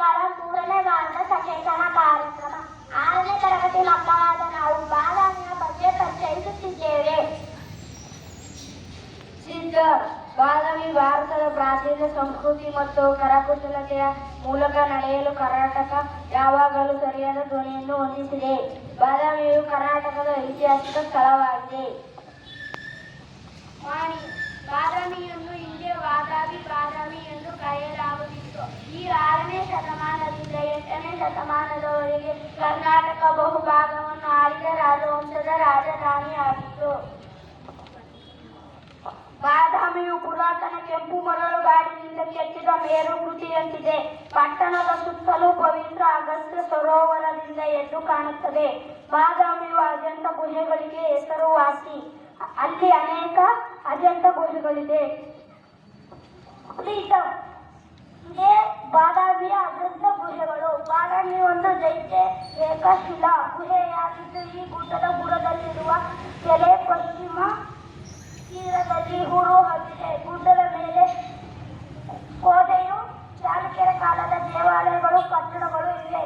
ನಮಸ್ಕಾರ ಮೂರನೇ ವಾರದ ಸಚೇತನ ಕಾರ್ಯಕ್ರಮ. ಆರನೇ ತರಗತಿ ಮಕ್ಕಳಾದ ನಾವು ಬಾದಾಮಿಯ ಬಗ್ಗೆ ಪರಿಚಯಿಸುತ್ತಿದ್ದೇವೆ. ಬಾದಾಮಿ ಭಾರತದ ಪ್ರಾಚೀನ ಸಂಸ್ಕೃತಿ ಮತ್ತು ಕರಕುಶಲತೆಯ ಮೂಲಕ ನಡೆಯಲು ಕರ್ನಾಟಕ ಯಾವಾಗಲೂ ಸರಿಯಾದ ಧ್ವನಿಯನ್ನು ಹೊಂದಿಸಿದೆ. ಬಾದಾಮಿಯು ಕರ್ನಾಟಕದ ಐತಿಹಾಸಿಕ ಸ್ಥಳವಾಗಿದೆ. ವಾಣಿ ಬಾದಾಮಿಯನ್ನು ಹಿಂದೆ ಬಾದಾಮಿ ಬಾದಾಮಿ ಎಂದು ಕರೆಯಲಾಗುತ್ತಿತ್ತು. ಈ ಆರನೇ ಶತಮಾನದಿಂದ ಎಂಟನೇ ಶತಮಾನದವರೆಗೆ ಕರ್ನಾಟಕ ಬಹುಭಾಗವನ್ನು ಆಳಿದ ರಾಜವಂಶದ ರಾಜಧಾನಿಯಾಗಿತ್ತು. ಬಾದಾಮಿಯು ಪುರಾತನ ಕೆಂಪು ಮರಳುಗಾಡಿನಿಂದ ಕೆತ್ತಿದ ಮೇರು ಕೃತಿಯಂತಿದೆ. ಪಟ್ಟಣದ ಸುತ್ತಲೂ ಪವಿತ್ರ ಅಗಸ್ತ್ಯ ಸರೋವರದಿಂದ ಎದ್ದು ಕಾಣುತ್ತದೆ. ಬಾದಾಮಿಯು ಅಜಂತ ಗುಹೆಗಳಿಗೆ ಹೆಸರುವಾಸಿ. ಅಲ್ಲಿ ಅನೇಕ ಅಜಂತ ಗುಹೆಗಳಿದೆ. ಪ್ರೀತಮ್ ಬಾದಾಮಿಯ ಅದೃಷ್ಟ ಗುಹೆಗಳು. ಬಾದಾಮಿ ಒಂದು ದೈತ್ಯ ಏಕಶಿಲಾ ಗುಹೆಯಾಗಿದ್ದು, ಈ ಗುಡ್ಡದ ಬುಡದಲ್ಲಿರುವ ಕೆಲೆ ಪಶ್ಚಿಮ ತೀರದಲ್ಲಿ ಹೂರು ಹೊಂದಿದೆ ಗುಡ್ಡದ ಮೇಲೆ ಕೋಟೆಯು ಚಾಲುಕ್ಯರ ಕಾಲದ ದೇವಾಲಯಗಳು, ಕಟ್ಟಡಗಳು ಇವೆ.